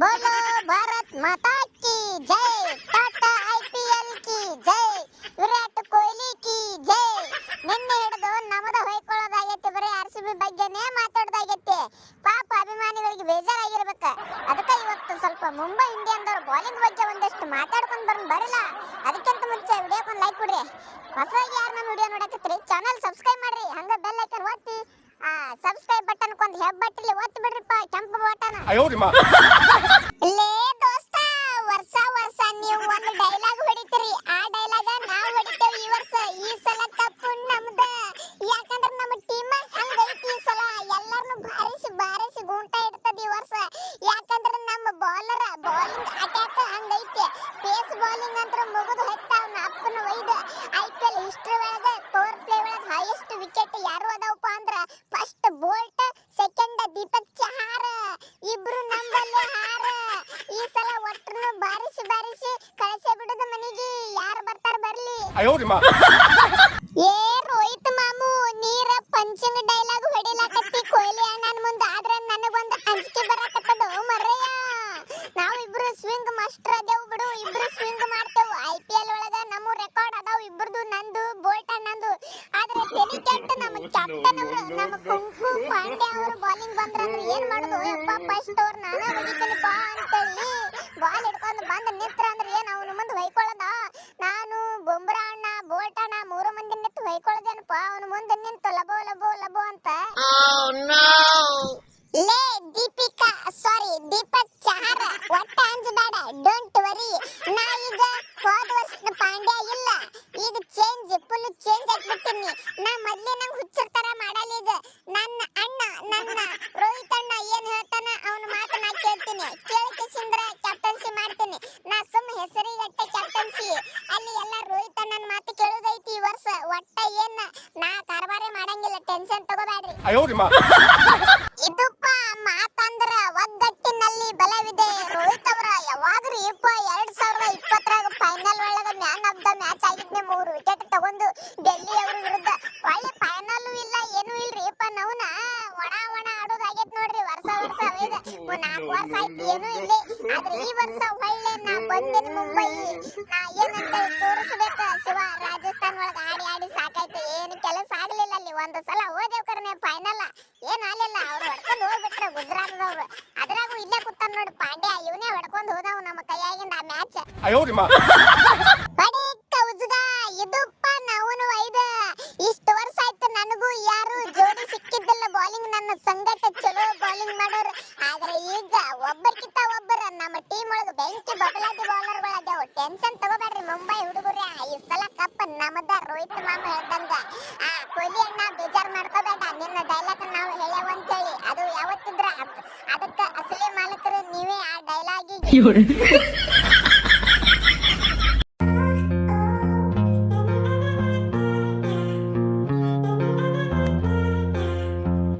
बोलो भारत माता की जय ಟಾಟಾ ಐಪಿಎಲ್ ಕಿ ಜೈ ವಿರಾಟ್ ಕೊಹ್ಲಿ ಕಿ ಜೈ ನಿನ್ನೆ ಹಿಡಿದು ನಮ್ಮದ ಹೊಯ್ಕೊಳ್ಳೋದಾಗೈತಿ ಬರೀ ಆರ್ ಸಿ ಬಿ ಬಗ್ಗೆನೇ ಮಾತಾಡೋದಾಗೈತಿ ಪಾಪ ಅಭಿಮಾನಿಗಳಿಗೆ ಬೇಜಾರಾಗಿರ್ಬೇಕ ಅದಕ್ಕೆ ಇವತ್ತು ಸ್ವಲ್ಪ ಮುಂಬೈ ಇಂಡಿಯನ್ದವ್ರ ಬೌಲಿಂಗ್ ಬಗ್ಗೆ ಒಂದಷ್ಟು ಮಾತಾಡ್ಕೊಂಡ್ ಬರೋಣ ಬರಲ್ಲ ಅದಕ್ಕಿಂತ ಮುಂಚೆ ವಿಡಿಯೋಕೊಂದು ಲೈಕ್ ಕೊಡ್ರಿ ಹೊಸದಾಗಿ ಯಾರು ನಮ್ಮ ವಿಡಿಯೋ ನೋಡಕತ್ತೀರಿ ಚಾನಲ್ ಸಬ್ಸ್ಕ್ರೈಬ್ ಮಾಡ್ರಿ ಹಂಗ ಬೆಲ್ ಐಕನ್ ಒತ್ತಿ ಆ ಸಬ್ಸ್ಕ್ರೈಬ್ ಬಟನ್ ಕೊಂದು ಹೆಬ್ಬಟ್ಟಿಲಿ ಒತ್ತಿ ಬಿಡ್ರಿಪ್ಪ ಕೆಂಪು button Boult second Deepak Chahar ಇಬ್ರು ನಮ್ಮಲ್ಲಿ ಹಾರ. ಈ ಸಲ ಒಟ್ಟರು ಬಾರಿಸಿ ಬಾರಿಸಿ ಕಳಿಸಿ ಬಿಡೋದು ಮನೆಗೆ. ಯಾರು ಬರ್ತಾರ ಬರ್ಲಿ. ಏ ರೋಹಿತ್ ಮಾಮು ನೀರ ಪಂಚಿನ ಡೈಲಾಗ್ ಹೊಡಿಲಾಕತ್ತಿ ಕೊಹ್ಲಿ ಅಣ್ಣನ ಮುಂದೆ. ಆದ್ರೆ ನನಗೊಂದು ಅಂಜಿಕೆ ಬರಾಕತ್ತದ ಮರ್ರಯ್ಯ ನಾವು ಇಬ್ರು ಸ್ವಿಂಗ್ ಮಾಸ್ಟರ್ ಅದೇವು ಬಿಡು ಇಬ್ರು ಸ್ವಿಂಗ್ ಮಾಡ್ತೇವೆ. ಐ ಪಿ ಎಲ್ ಒಳಗ ನಮ್ಮ ರೆಕಾರ್ಡ್ ಅದಾವ ಇಬ್ರದು ನಂದು ಬೋಲ್ಟ್ ನಂದು ಆದ್ರೆ ತಲೆ ನಮ್ಮ ಕುಂಕು ಪಾಂಡ್ಯ ಅವರು ಬೌಲಿಂಗ್ ಬಂದ್ರಂದ್ರೆ ಏನ್ ಮಾಡೋದು? ಯಪ್ಪ ಫಸ್ಟ್ ಅವ್ರು ನಾನ ಹೊಡಿತೀನಿಪ್ಪ ಅಂತೇಳಿ ಬಾಲ್ ಹಿಡ್ಕೊಂಡು ಬಂದ್ ನಿತ್ರ ಅಂದ್ರೆ ಏನ್ ಅವನ ಮುಂದೆ ಹೊಯ್ಕೊಳ್ಳೋದ? ನಾನು ಬೊಂಬ್ರಾ ಅಣ್ಣ ಬೋಲ್ಟ್ ಮೂರು ಮಂದಿ ನಿಂತು ಹೊಯ್ಕೊಳ್ಳೋದೇನಪ್ಪ? ಅವನ ಮುಂದೆ ನಿಂತು ಲಬೋ ಲಬೋ ಲಬೋ ಅಂತ. ಲೇ, ದೀಪಿಕಾ ಸಾರಿ ದೀಪಕ್ ಚಹಾರ, ಒಟ್ಟ ಅಂಜಬೇಡ ಡೋಂಟ್ ವರಿ ನಾ ಈಗ ಹೋದ ವರ್ಷದ ಪಾಂಡ್ಯ ಇಲ್ಲ ಈಗ ಚೇಂಜ್ ಫುಲ್ ಚೇಂಜ್ ಆಗ್ಬಿಟ್ಟಿನಿ ನಾ ಮೊದ್ಲೇ ನಂಗೆ ಹುಚ್ಚರ ತರ ಮಾಡಲ್ಲ ಈಗ ನನ್ನ ಅಣ್ಣ ನನ್ನ ರೋಹಿತ್ ಅಣ್ಣ ಏನ್ ಹೇಳ್ತಾನ ಅವನ ಮಾತು ನಾ ಕೇಳ್ತೀನಿ ಕೇಳಿಕೆಸಿಂದ್ರ ಕ್ಯಾಪ್ಟನ್ಸಿ ಮಾಡ್ತೀನಿ ನಾ ಸುಮ್ಮ ಹೆಸರಿಗಟ್ಟೆ ಕ್ಯಾಪ್ಟನ್ಸಿ ಅಲ್ಲಿ ಎಲ್ಲ ರೋಹಿತ್ ಅಣ್ಣನ ಮಾತು ಕೇಳೋದೈತಿ ಈ ವರ್ಷ ಒಟ್ಟ ಏನ್ ನಾ ಕಾರ್ಬಾರೇ ಮಾಡಂಗಿಲ್ಲ ಟೆನ್ಷನ್ ತಗೋಬೇಡ್ರಿ. ಇದಪ್ಪ ಮಾತಂದ್ರ ಒಗ್ಗಟ್ಟಿನಲ್ಲಿ ಬಲವಿದೆ. ರೋಹಿತ್ ಅವರ ಯಾವಾಗ್ರಿ ಇಪ್ಪ ಎರಡ್ ಸಾವಿರದ ಇಪ್ಪತ್ತರಾಗ ಫೈನಲ್ ಒಳಗ ಮ್ಯಾನ್ ಆಫ್ ದ ಮ್ಯಾಚ್ ಆಗಿದ್ನೆ. ಮೂರು ವಿಕೆಟ್ ತಗೊಂಡು ಡೆಲ್ಲಿ ಅವ್ರ ವಿರುದ್ಧ. ಒಳ್ಳೆ ಫೈನಲ್ ಇಲ್ಲ ಏನು ಇಲ್ರಿ. ಇಪ್ಪ ನೌನ ಒಣ ಒಣ ಆಡೋದಾಗೈತ್ ನೋಡ್ರಿ. ವರ್ಷ ವರ್ಷ ಅವೈದ ನಾಲ್ಕು ವರ್ಷ ಆಯ್ತು ಏನು ಇಲ್ಲಿ. ಆದ್ರೆ ಈ ವರ್ಷ ಒಳ್ಳೆ ನಾ ಬಂದಿನಿ ಮುಂಬೈ. ನಾ ಏನಂತ ತೋರಿಸ್ಬೇಕ ಶಿವ ರಾಜಸ್ಥಾನ್ ಒಳಗ? ಒಂದ್ ಸಲ ಹೋದೇವ್ ಫೈನಲ್ ಏನ್ ಆಗ್ಲಿಲ್ಲ ಅವ್ರು ಹೊಡ್ಕೊಂಡ್ ಹೋಗ್ಬಿಟ್ರ ಗುಜರಾತ್ದವ್ರು. ಅದ್ರಾಗೂ ಇಲ್ಲೇ ಕುತ್ತಾನ ನೋಡಿ ಪಾಂಡ್ಯ ಇವನೇ ಹೊಡ್ಕೊಂಡ್ ಹೋದವ್ ನಮ್ಮ ಕೈಯಾಗಿಂದ ಆ ಮ್ಯಾಚ್ ಬಡಿ ಕೌಜುಗ ಇದಪ್ಪ ನಾವು ಐದ. ಇಷ್ಟ ವರ್ಷ ಆಯ್ತು ನನಗೂ ಯಾರು ಜೋಡಿ ಸಿಕ್ಕಿದ್ದಿಲ್ಲ ಬೌಲಿಂಗ್ ನನ್ನ ಸಂಗಟ ಚಲೋ ಬೌಲಿಂಗ್ ಮಾಡೋರು. ಆದ್ರೆ ಈಗ ಒಬ್ಬರ್ಕಿಂತ ಒಬ್ಬರ ನಮ್ಮ ಟೀಮ್ ಒಳಗೆ ಬೆಂಕಿ ಬದಲಾಗಿ ಬೌಲರ್ಗಳಾಗ್ಯಾವ ಟೆನ್ಷನ್ ತಗೋಬೇಡ್ರಿ ಮುಂಬೈ ಕಪ್ ನಮ್ಮದ ರೋಹಿತ್ ಮಾಮ ಹೇಳ್ದಂಗ ಆ ಕೊಹ್ಲಿ ಅಣ್ಣ ಬೇಜಾರ್ ಮಾಡ್ಕೋಬೇಡ ನಿನ್ನ ಡೈಲಾಗ್ ನಾವು ಹೇಳ್ಯಾವ ಅಂತೇಳಿ. ಅದು ಯಾವತ್ತಿದ್ರ ಅದಕ್ಕೆ ಅಸಲಿ ಮಾಲಕರು ನೀವೇ ಆ ಡೈಲಾಗಿಗೆ